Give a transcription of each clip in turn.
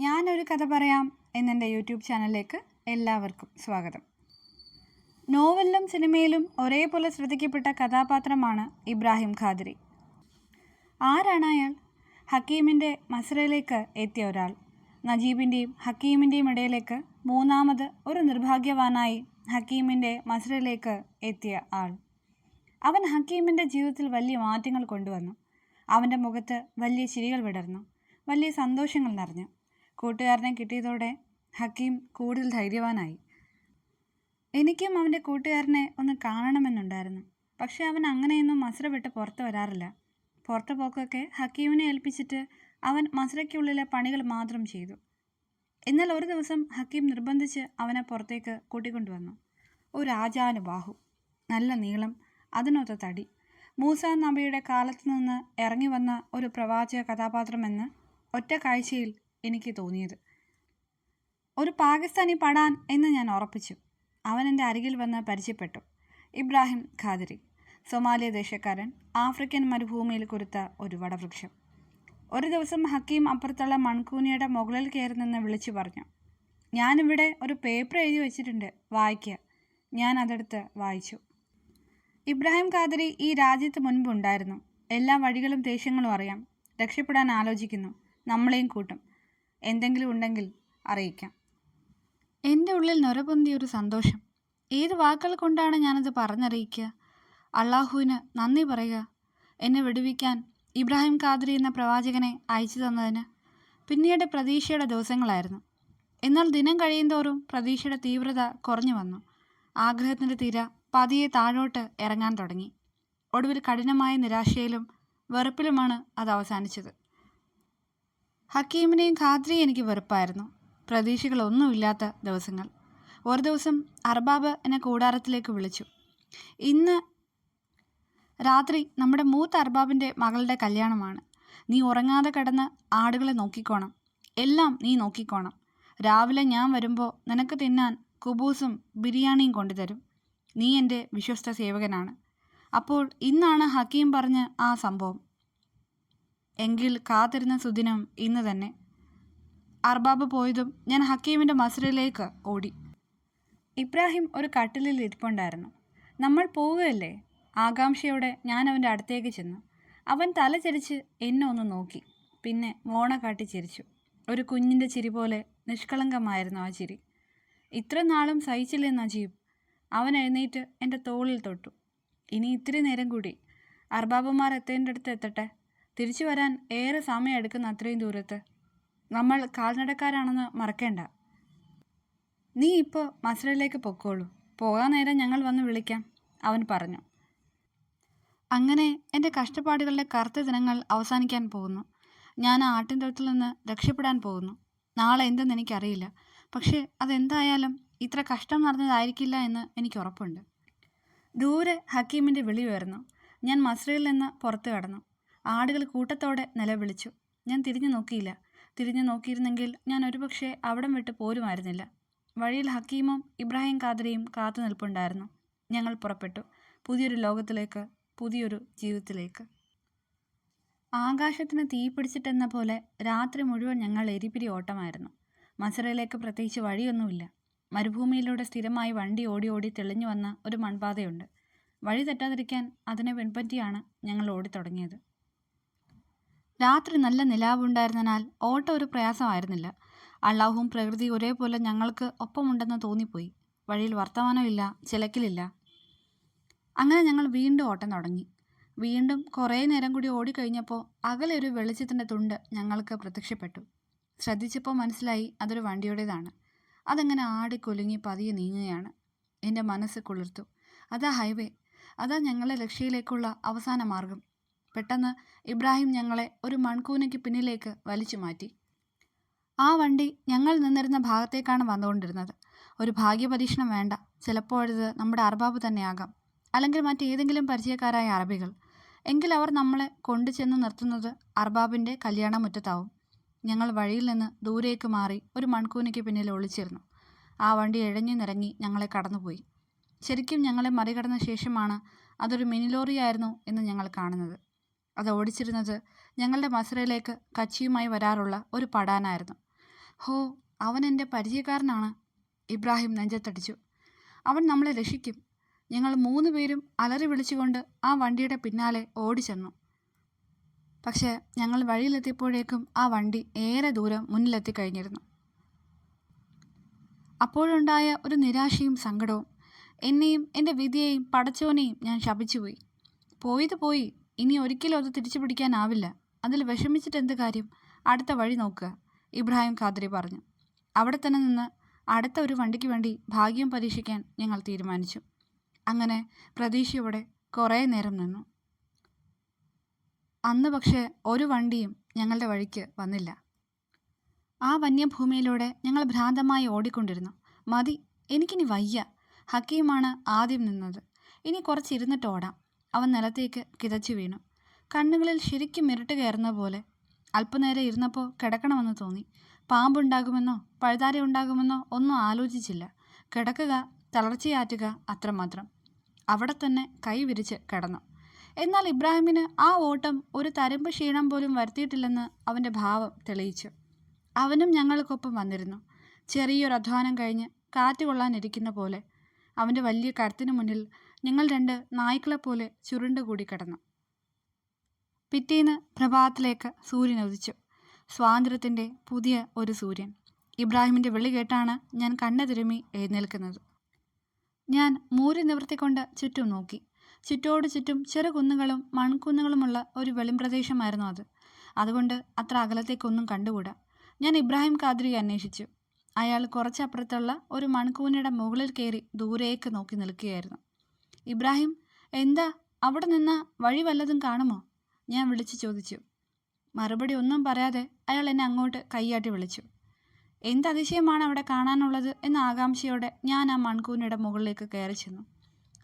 ഞാനൊരു കഥ പറയാം എന്നെന്റെ യൂട്യൂബ് ചാനലിലേക്ക് എല്ലാവർക്കും സ്വാഗതം. നോവലിലും സിനിമയിലും ഒരേപോലെ ശ്രദ്ധിക്കപ്പെട്ട കഥാപാത്രമാണ് ഇബ്രാഹിം ഖാദിരി. ആരാണ് അയാൾ? ഹക്കീമിന്റെ മസ്രയിലേക്ക് എത്തിയ ഒരാൾ. നജീബിന്റെയും ഹക്കീമിന്റെയും ഇടയിലേക്ക് മൂന്നാമത് ഒരു നിർഭാഗ്യവാനായി ഹക്കീമിന്റെ മസ്രയിലേക്ക് എത്തിയ ആൾ. അവൻ ഹക്കീമിന്റെ ജീവിതത്തിൽ വലിയ മാറ്റങ്ങൾ കൊണ്ടുവന്നു. അവന്റെ മുഖത്ത് വലിയ ചിരികൾ വിടർന്നു. വലിയ സന്തോഷങ്ങൾ നിറഞ്ഞു. കൂട്ടുകാരനെ കിട്ടിയതോടെ ഹക്കീം കൂടുതൽ ധൈര്യവാനായി. എനിക്കും അവന്റെ കൂട്ടുകാരനെ ഒന്ന് കാണണമെന്നുണ്ടായിരുന്നു. പക്ഷേ അവൻ അങ്ങനെയൊന്നും മസ്ര വിട്ട് പുറത്ത് വരാറില്ല. പുറത്തു പോക്കൊക്കെ ഹക്കീമിനെ ഏൽപ്പിച്ചിട്ട് അവൻ മസ്രയ്ക്കുള്ളിലെ പണികൾ മാത്രം ചെയ്തു. എന്നാൽ ഒരു ദിവസം ഹക്കീം നിർബന്ധിച്ച് അവനെ പുറത്തേക്ക് കൂട്ടിക്കൊണ്ടുവന്നു. ഒരു ആജാനുബാഹു നല്ല നീളം അതിനൊത്ത തടി. മൂസ നബിയുടെ കാലത്ത് നിന്ന് ഇറങ്ങി വന്ന ഒരു പ്രവാചക കഥാപാത്രമെന്ന് ഒറ്റ കാഴ്ചയിൽ എനിക്ക് തോന്നിയത്. ഒരു പാകിസ്ഥാനി പടാൻ എന്ന് ഞാൻ ഉറപ്പിച്ചു. അവൻ എന്റെ അരികിൽ വന്ന് പരിചയപ്പെട്ടു. ഇബ്രാഹിം ഖാദരി സൊമാലിയ ദേശക്കാരൻ ആഫ്രിക്കൻ മരുഭൂമിയിൽ കുരുത്ത ഒരു വടവൃക്ഷം. ഒരു ദിവസം ഹക്കീം അപ്പുറത്തുള്ള മൺകൂനിയുടെ മുകളിൽ കയറി നിന്ന് വിളിച്ചു പറഞ്ഞു ഞാനിവിടെ ഒരു പേപ്പർ എഴുതി വെച്ചിട്ടുണ്ട് വായിക്കുക ഞാൻ അതെടുത്ത് വായിച്ചു. ഇബ്രാഹിം ഖാദരി ഈ രാജ്യത്ത് മുൻപുണ്ടായിരുന്നു എല്ലാ വഴികളും ദേശങ്ങളും അറിയാം. രക്ഷപ്പെടാൻ ആലോചിക്കുന്നു. നമ്മളെയും കൂട്ടും. എന്തെങ്കിലും ഉണ്ടെങ്കിൽ അറിയിക്കാം. എന്റെ ഉള്ളിൽ നൊരപൊന്തിയ ഒരു സന്തോഷം. ഏത് വാക്കുകൾ കൊണ്ടാണ് ഞാനത് പറഞ്ഞറിയിക്കുക? അള്ളാഹുവിന് നന്ദി പറയുക. എന്നെ വെടിവിക്കാൻ ഇബ്രാഹിം ഖാദ്രി എന്ന പ്രവാചകനെ അയച്ചു തന്നതിന് പിന്നീട് പ്രതീക്ഷയുടെ ദിവസങ്ങളായിരുന്നു. എന്നാൽ ദിനം കഴിയുന്തോറും പ്രതീക്ഷയുടെ തീവ്രത കുറഞ്ഞു വന്നു. ആഗ്രഹത്തിന്റെ തീര പതിയെ താഴോട്ട് ഇറങ്ങാൻ തുടങ്ങി. ഒടുവിൽ കഠിനമായ നിരാശയിലും വെറുപ്പിലുമാണ് അത് അവസാനിച്ചത്. ഹക്കീമിനെയും ഖാദ്രിയും എനിക്ക് വെറുപ്പായിരുന്നു. പ്രതീക്ഷകളൊന്നുമില്ലാത്ത ദിവസങ്ങൾ. ഒരു ദിവസം അർബാബ് എന്നെ കൂടാരത്തിലേക്ക് വിളിച്ചു. ഇന്ന് രാത്രി നമ്മുടെ മൂത്ത അർബാബിന്റെ മകളുടെ കല്യാണമാണ്. നീ ഉറങ്ങാതെ കിടന്ന് ആടുകളെ നോക്കിക്കോണം. എല്ലാം നീ നോക്കിക്കോണം. രാവിലെ ഞാൻ വരുമ്പോൾ നിനക്ക് തിന്നാൻ കുബൂസും ബിരിയാണിയും കൊണ്ടുതരും. നീ എന്റെ വിശ്വസ്ത സേവകനാണ്. അപ്പോൾ ഇന്നാണ് ഹക്കീം പറഞ്ഞ് ആ സംഭവം. എങ്കിൽ കാത്തിരുന്ന സുദിനം ഇന്ന് തന്നെ. അർബാബ് പോയതും ഞാൻ ഹക്കീമിന്റെ മസറിലേക്ക് ഓടി. ഇബ്രാഹിം ഒരു കട്ടിലിൽ ഇരിപ്പുണ്ടായിരുന്നു. നമ്മൾ പോവുകയല്ലേ? ആകാംക്ഷയോടെ ഞാൻ അവന്റെ അടുത്തേക്ക് ചെന്നു. അവൻ തല ചരിച്ച് എന്നെ ഒന്ന് നോക്കി. പിന്നെ മോണ കാട്ടി ചിരിച്ചു. ഒരു കുഞ്ഞിന്റെ ചിരി പോലെ നിഷ്കളങ്കമായിരുന്നു ആ ചിരി. ഇത്ര നാളും സഹിച്ചില്ലേ നജീബ് അവൻ എഴുന്നേറ്റ് എന്റെ തോളിൽ തൊട്ടു. ഇനി ഇത്തിരി നേരം കൂടി. അർബാബുമാർ എത്തേണ്ട അടുത്ത് എത്തട്ടെ? തിരിച്ചു വരാൻ ഏറെ സമയം എടുക്കുന്ന അത്രയും ദൂരത്ത്. നമ്മൾ കാൽനടക്കാരാണെന്ന് മറക്കേണ്ട. നീ ഇപ്പോൾ മസ്രയിലേക്ക് പൊക്കോളൂ. പോകാൻ നേരം ഞങ്ങൾ വന്ന് വിളിക്കാം അവൻ പറഞ്ഞു. അങ്ങനെ എന്റെ കഷ്ടപ്പാടുകളുടെ കറുത്ത ദിനങ്ങൾ അവസാനിക്കാൻ പോകുന്നു. ഞാൻ ആ ആട്ടിൻതൊഴുത്തിൽ നിന്ന് രക്ഷപ്പെടാൻ പോകുന്നു. നാളെ എന്തെന്ന് എനിക്കറിയില്ല. പക്ഷേ അതെന്തായാലും ഇത്ര കഷ്ടം നടന്നതായിരിക്കില്ല എന്ന് എനിക്ക് ഉറപ്പുണ്ട്. ദൂരെ ഹക്കീമിന്റെ വിളി ഉയർന്നു. ഞാൻ മസ്രയിൽ നിന്ന് പുറത്തു കടന്നു. ആടുകൾ കൂട്ടത്തോടെ നിലവിളിച്ചു. ഞാൻ തിരിഞ്ഞു നോക്കിയില്ല. തിരിഞ്ഞു നോക്കിയിരുന്നെങ്കിൽ ഞാൻ ഒരുപക്ഷെ അവിടം വിട്ട് പോരുമായിരുന്നില്ല. വഴിയിൽ ഹക്കീമും ഇബ്രാഹിം ഖാദരിയും കാത്തു നിൽപ്പുണ്ടായിരുന്നു. ഞങ്ങൾ പുറപ്പെട്ടു. പുതിയൊരു ലോകത്തിലേക്ക് പുതിയൊരു ജീവിതത്തിലേക്ക്. ആകാശത്തിന് തീ പിടിച്ചിട്ടെന്ന പോലെ രാത്രി മുഴുവൻ ഞങ്ങൾ എരിപിരി ഓട്ടമായിരുന്നു. മസറയിലേക്ക് പ്രത്യേകിച്ച് വഴിയൊന്നുമില്ല. മരുഭൂമിയിലൂടെ സ്ഥിരമായി വണ്ടി ഓടി ഓടി തെളിഞ്ഞു വന്ന ഒരു മൺപാതയുണ്ട്. വഴി തെറ്റാതിരിക്കാൻ അതിനെ പിൻപറ്റിയാണ് ഞങ്ങൾ ഓടിത്തുടങ്ങിയത്. രാത്രി നല്ല നിലാവുണ്ടായിരുന്നതിനാൽ ഓട്ടം ഒരു പ്രയാസമായിരുന്നില്ല. അള്ളാഹുവും പ്രകൃതി ഒരേപോലെ ഞങ്ങൾക്ക് ഒപ്പമുണ്ടെന്ന് തോന്നിപ്പോയി. വഴിയിൽ വർത്തമാനമില്ല ചിലക്കിലില്ല. അങ്ങനെ ഞങ്ങൾ വീണ്ടും ഓട്ടം തുടങ്ങി. വീണ്ടും കുറേ നേരം കൂടി ഓടിക്കഴിഞ്ഞപ്പോൾ അകലെ ഒരു വെളിച്ചത്തിന്റെ തുണ്ട് ഞങ്ങൾക്ക് പ്രത്യക്ഷപ്പെട്ടു. ശ്രദ്ധിച്ചപ്പോൾ മനസ്സിലായി അതൊരു വണ്ടിയുടേതാണ്. അതങ്ങനെ ആടി കൊലുങ്ങി പതിയെ നീങ്ങുകയാണ്. എന്റെ മനസ്സ് കുളിർത്തു. അതാ ഹൈവേ. അതാ ഞങ്ങളുടെ ലക്ഷ്യയിലേക്കുള്ള അവസാന മാർഗം പെട്ടെന്ന് ഇബ്രാഹിം ഞങ്ങളെ ഒരു മൺകൂനയ്ക്ക് പിന്നിലേക്ക് വലിച്ചു മാറ്റി. ആ വണ്ടി ഞങ്ങൾ നിന്നിരുന്ന ഭാഗത്തേക്കാണ് വന്നുകൊണ്ടിരുന്നത്. ഒരു ഭാഗ്യപരീക്ഷണം വേണ്ട. ചിലപ്പോഴത് നമ്മുടെ അർബാബ് തന്നെയാകാം. അല്ലെങ്കിൽ മറ്റേതെങ്കിലും പരിചയക്കാരായ അറബികൾ. എങ്കിൽ അവർ നമ്മളെ കൊണ്ടു ചെന്ന് നിർത്തുന്നത് അർബാബിന്റെ കല്യാണ മുറ്റത്താവും ഞങ്ങൾ വഴിയിൽ നിന്ന് ദൂരേക്ക് മാറി ഒരു മൺകൂനയ്ക്ക് പിന്നിൽ ഒളിച്ചിരുന്നു. ആ വണ്ടി ഇഴഞ്ഞു നിറങ്ങി ഞങ്ങളെ കടന്നുപോയി. ശരിക്കും ഞങ്ങളെ മറികടന്ന ശേഷമാണ് അതൊരു മിനിലോറിയായിരുന്നു എന്ന് ഞങ്ങൾ കാണുന്നത്. അത് ഓടിച്ചിരുന്നത് ഞങ്ങളുടെ മസറയിലേക്ക് കച്ചിയുമായി വരാറുള്ള ഒരു പടാനായിരുന്നു. ഹോ അവൻ എന്റെ പരിചയക്കാരനാണ്. ഇബ്രാഹിം നെഞ്ചത്തടിച്ചു. അവൻ നമ്മളെ രക്ഷിക്കും. ഞങ്ങൾ മൂന്ന് പേരും അലറി വിളിച്ചുകൊണ്ട് ആ വണ്ടിയുടെ പിന്നാലെ ഓടിച്ചെന്നു. പക്ഷേ ഞങ്ങൾ വഴിയിലെത്തിയപ്പോഴേക്കും ആ വണ്ടി ഏറെ ദൂരം മുന്നിലെത്തി കഴിഞ്ഞിരുന്നു അപ്പോഴുണ്ടായ ഒരു നിരാശയും സങ്കടവും. എന്നെയും എന്റെ വിധിയെയും പടച്ചോനെയും ഞാൻ ശപിച്ചുപോയി. പോയത് പോയി. ഇനി ഒരിക്കലും അത് തിരിച്ചു പിടിക്കാനാവില്ല അതിൽ വിഷമിച്ചിട്ട് എന്ത് കാര്യം? അടുത്ത വഴി നോക്കുക ഇബ്രാഹിം ഖാദ്രി പറഞ്ഞു. അവിടെ തന്നെ നിന്ന് അടുത്ത ഒരു വണ്ടിക്ക് വേണ്ടി ഭാഗ്യം പരീക്ഷിക്കാൻ ഞങ്ങൾ തീരുമാനിച്ചു. അങ്ങനെ പ്രതീക്ഷയോടെ കുറേ നേരം നിന്നു. അന്ന് പക്ഷേ ഒരു വണ്ടിയും ഞങ്ങളുടെ വഴിക്ക് വന്നില്ല. ആ വന്യഭൂമിയിലൂടെ ഞങ്ങൾ ഭ്രാന്തമായി ഓടിക്കൊണ്ടിരുന്നു. മതി എനിക്കിനി വയ്യ. ഹക്കീമാണ് ആദ്യം നിന്നത്. ഇനി കുറച്ചിരുന്നിട്ട് ഓടാം. അവൻ നിലത്തേക്ക് കിതച്ചു വീണു. കണ്ണുകളിൽ ശരിക്കും ഇരുട്ട് കയറുന്ന പോലെ. അല്പനേരം ഇരുന്നപ്പോൾ കിടക്കണമെന്ന് തോന്നി. പാമ്പുണ്ടാകുമെന്നോ പഴുതാര ഉണ്ടാകുമെന്നോ ഒന്നും ആലോചിച്ചില്ല. കിടക്കുക തളർച്ചയാറ്റുക അത്രമാത്രം. അവിടെ തന്നെ കൈ വിരിച്ച് കിടന്നു. എന്നാൽ ഇബ്രാഹിമിന് ആ ഓട്ടം ഒരു തരമ്പ് ക്ഷീണം പോലും വരുത്തിയിട്ടില്ലെന്ന് അവന്റെ ഭാവം തെളിയിച്ചു. അവനും ഞങ്ങൾക്കൊപ്പം വന്നിരുന്നു. ചെറിയൊരു അധ്വാനം കഴിഞ്ഞ് കാറ്റ് കൊള്ളാനിരിക്കുന്ന പോലെ. അവന്റെ വലിയ കടത്തിന് മുന്നിൽ ഞങ്ങൾ രണ്ട് നായ്ക്കളെപ്പോലെ ചുരുണ്ടുകൂടി കിടന്നു. പിറ്റേന്ന് പ്രഭാതത്തിലേക്ക് സൂര്യൻ ഉദിച്ചു. സ്വാതന്ത്ര്യത്തിന്റെ പുതിയ ഒരു സൂര്യൻ. ഇബ്രാഹിമിന്റെ വിളി കേട്ടാണ് ഞാൻ കണ്ണ തിരുമി എഴുന്നേൽക്കുന്നത്. ഞാൻ മൂരി നിവർത്തിക്കൊണ്ട് ചുറ്റും നോക്കി. ചുറ്റോട് ചുറ്റും ചെറു കുന്നുകളും മൺകുന്നുകളുമുള്ള ഒരു വെളിംപ്രദേശമായിരുന്നു അത്. അതുകൊണ്ട് അത്ര അകലത്തേക്കൊന്നും കണ്ടുകൂടാ. ഞാൻ ഇബ്രാഹിം ഖാദ്രിയെ അന്വേഷിച്ചു. അയാൾ കുറച്ചപ്പുറത്തുള്ള ഒരു മൺകൂനയുടെ മുകളിൽ കയറി ദൂരേക്ക് നോക്കി നിൽക്കുകയായിരുന്നു. ഇബ്രാഹിം എന്താ അവിടെ നിന്ന് വഴി വല്ലതും കാണുമോ? ഞാൻ വിളിച്ചു ചോദിച്ചു. മറുപടി ഒന്നും പറയാതെ അയാൾ എന്നെ അങ്ങോട്ട് കൈയാട്ടി വിളിച്ചു. എന്ത് അതിശയമാണ് അവിടെ കാണാനുള്ളത് എന്ന ആകാംക്ഷയോടെ ഞാൻ ആ മൺകൂനയുടെ മുകളിലേക്ക് കയറി ചെന്നു.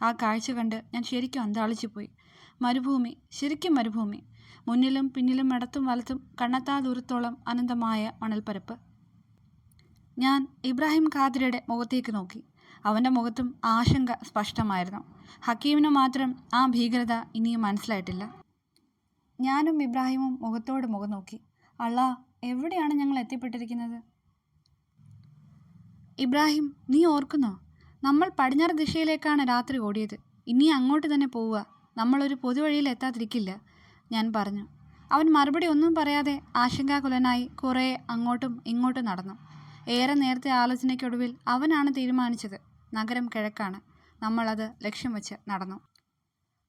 ആ കാഴ്ച കണ്ട് ഞാൻ ശരിക്കും അന്താളിച്ചു പോയി മരുഭൂമി ശരിക്കും മരുഭൂമി. മുന്നിലും പിന്നിലും ഇടത്തും വലത്തും കണ്ണത്താ ദൂരത്തോളം അനന്തമായ മണൽപ്പരപ്പ്. ഞാൻ ഇബ്രാഹിം ഖാദ്രയുടെ മുഖത്തേക്ക് നോക്കി. അവന്റെ മുഖത്തും ആശങ്ക സ്പഷ്ടമായിരുന്നു. ഹക്കീമിന് മാത്രം ആ ഭീകരത ഇനിയും മനസ്സിലായിട്ടില്ല. ഞാനും ഇബ്രാഹിമും മുഖത്തോട് മുഖം നോക്കി. അള്ളാ എവിടെയാണ് ഞങ്ങൾ എത്തിപ്പെട്ടിരിക്കുന്നത്? ഇബ്രാഹിം നീ ഓർക്കുന്നോ? നമ്മൾ പടിഞ്ഞാറ് ദിശയിലേക്കാണ് രാത്രി ഓടിയത്. ഇനി അങ്ങോട്ട് തന്നെ പോവുക. നമ്മളൊരു പൊതുവഴിയിൽ എത്താതിരിക്കില്ല ഞാൻ പറഞ്ഞു. അവൻ മറുപടി ഒന്നും പറയാതെ ആശങ്കാകുലനായി കുറേ അങ്ങോട്ടും ഇങ്ങോട്ടും നടന്നു. ഏറെ നേരത്തെ ആലോചനയ്ക്കൊടുവിൽ അവനാണ് തീരുമാനിച്ചത്. നഗരം കിഴക്കാണ്. നമ്മളത് ലക്ഷ്യം വെച്ച് നടന്നു.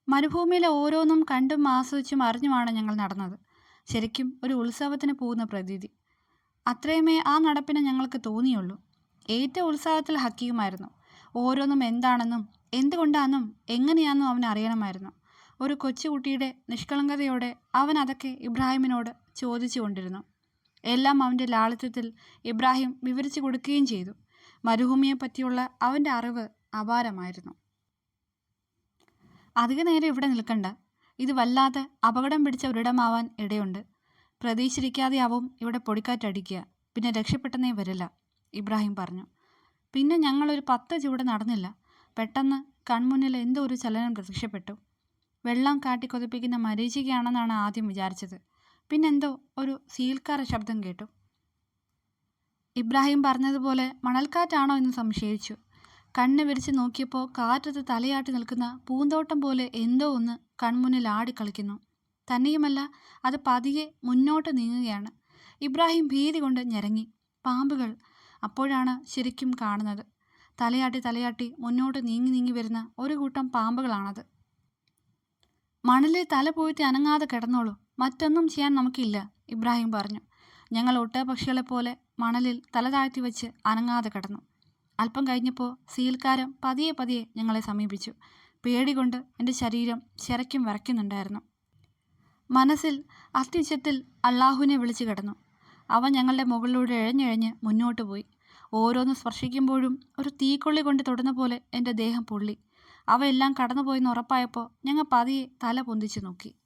മരുഭൂമിയിലെ ഓരോന്നും കണ്ടും ആസ്വദിച്ചും അറിഞ്ഞുമാണ് ഞങ്ങൾ നടന്നത്. ശരിക്കും ഒരു ഉത്സവത്തിന് പോകുന്ന പ്രതീതി. അത്രയുമേ ആ നടപ്പിന് ഞങ്ങൾക്ക് തോന്നിയുള്ളൂ. ഏറ്റവും ഉത്സാഹത്തിൽ ഹക്കിയുമായിരുന്നു. ഓരോന്നും എന്താണെന്നും എന്തുകൊണ്ടാണെന്നും എങ്ങനെയാണെന്നും അവൻ അറിയണമായിരുന്നു. ഒരു കൊച്ചുകുട്ടിയുടെ നിഷ്കളങ്കതയോടെ അവൻ അതൊക്കെ ഇബ്രാഹിമിനോട് ചോദിച്ചു കൊണ്ടിരുന്നു എല്ലാം അവന്റെ ലാളിത്യത്തിൽ ഇബ്രാഹിം വിവരിച്ചു കൊടുക്കുകയും ചെയ്തു. മരുഭൂമിയെ പറ്റിയുള്ള അവന്റെ അറിവ് അപാരമായിരുന്നു. അധിക നേരം ഇവിടെ നിൽക്കണ്ട. ഇത് വല്ലാതെ അപകടം പിടിച്ച ഒരിടമാവാൻ ഇടയുണ്ട്. പ്രതീക്ഷിക്കാതെയാവും ഇവിടെ പൊടിക്കാറ്റടിക്കുക. പിന്നെ രക്ഷപ്പെട്ടെന്നേ വരില്ല ഇബ്രാഹിം പറഞ്ഞു. പിന്നെ ഞങ്ങളൊരു പത്ത് ചുവട് നടന്നില്ല. പെട്ടെന്ന് കൺമുന്നിൽ എന്തോ ഒരു ചലനം പ്രത്യക്ഷപ്പെട്ടു. വെള്ളം കാട്ടിക്കൊതിപ്പിക്കുന്ന മരീചികയാണെന്നാണ് ആദ്യം വിചാരിച്ചത്. പിന്നെന്തോ ഒരു സീൽക്കാര ശബ്ദം കേട്ടു. ഇബ്രാഹിം പറഞ്ഞതുപോലെ മണൽക്കാറ്റാണോ എന്ന് സംശയിച്ചു. കണ്ണ് വിരിച്ച് നോക്കിയപ്പോൾ കാറ്റത്ത് തലയാട്ടി നിൽക്കുന്ന പൂന്തോട്ടം പോലെ എന്തോ ഒന്ന് കൺമുന്നിൽ ആടിക്കളിക്കുന്നു തന്നെയുമല്ല അത് പതിയെ മുന്നോട്ട് നീങ്ങുകയാണ്. ഇബ്രാഹിം ഭീതി കൊണ്ട് ഞെരങ്ങി. പാമ്പുകൾ അപ്പോഴാണ് ശരിക്കും കാണുന്നത്. തലയാട്ടി തലയാട്ടി മുന്നോട്ട് നീങ്ങി നീങ്ങി വരുന്ന ഒരു കൂട്ടം പാമ്പുകളാണത്. മണലിൽ തല പോയിട്ട് അനങ്ങാതെ കിടന്നോളൂ. മറ്റൊന്നും ചെയ്യാൻ നമുക്കില്ല ഇബ്രാഹിം പറഞ്ഞു. ഞങ്ങൾ ഒട്ടകപക്ഷികളെപ്പോലെ മണലിൽ തല താഴ്ത്തി വെച്ച് അനങ്ങാതെ കിടന്നു. അല്പം കഴിഞ്ഞപ്പോൾ സീൽക്കാരം പതിയെ പതിയെ ഞങ്ങളെ സമീപിച്ചു. പേടി കൊണ്ട് എന്റെ ശരീരം ശരയ്ക്കും വിറയ്ക്കുന്നുണ്ടായിരുന്നു. മനസ്സിൽ അത്യുച്ചത്തിൽ അള്ളാഹുവിനെ വിളിച്ചു കിടന്നു. അവൻ ഞങ്ങളുടെ മുകളിലൂടെ ഇഴഞ്ഞിഴഞ്ഞ് മുന്നോട്ട് പോയി. ഓരോന്ന് സ്പർശിക്കുമ്പോഴും ഒരു തീക്കൊള്ളി കൊണ്ട് തൊടുന്ന പോലെ എന്റെ ദേഹം പൊള്ളി. അവയെല്ലാം കടന്നുപോയെന്ന് ഉറപ്പായപ്പോൾ ഞങ്ങൾ പതിയെ തല പൊന്തിച്ചു നോക്കി.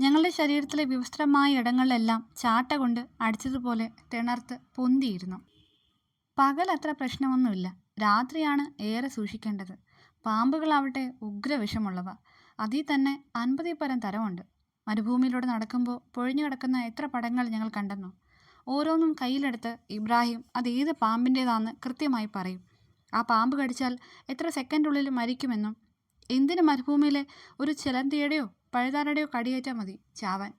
ഞങ്ങളുടെ ശരീരത്തിലെ വിവസ്ത്രമായ ഇടങ്ങളിലെല്ലാം ചാട്ട കൊണ്ട് അടിച്ചതുപോലെ തിണർത്ത് പൊന്തിയിരുന്നു. പകൽ അത്ര പ്രശ്നമൊന്നുമില്ല. രാത്രിയാണ് ഏറെ സൂക്ഷിക്കേണ്ടത്. പാമ്പുകളാവട്ടെ ഉഗ്രവിഷമുള്ളവ. അതിൽ തന്നെ അൻപതിൽ പരം തരമുണ്ട്. മരുഭൂമിയിലൂടെ നടക്കുമ്പോൾ പൊഴിഞ്ഞു കിടക്കുന്ന എത്ര പടങ്ങൾ ഞങ്ങൾ കണ്ടെന്നു? ഓരോന്നും കയ്യിലെടുത്ത് ഇബ്രാഹിം അത് ഏത് പാമ്പിന്റേതാണെന്ന് കൃത്യമായി പറയും. ആ പാമ്പ് കടിച്ചാൽ എത്ര സെക്കൻഡുള്ളിൽ മരിക്കുമെന്നും എന്തിന് മരുഭൂമിയിലെ ഒരു ചിലന്തിയുടെയോ പഴുതാരയുടെയോ കടിയേറ്റാൽ മതി. ചാവാൻ.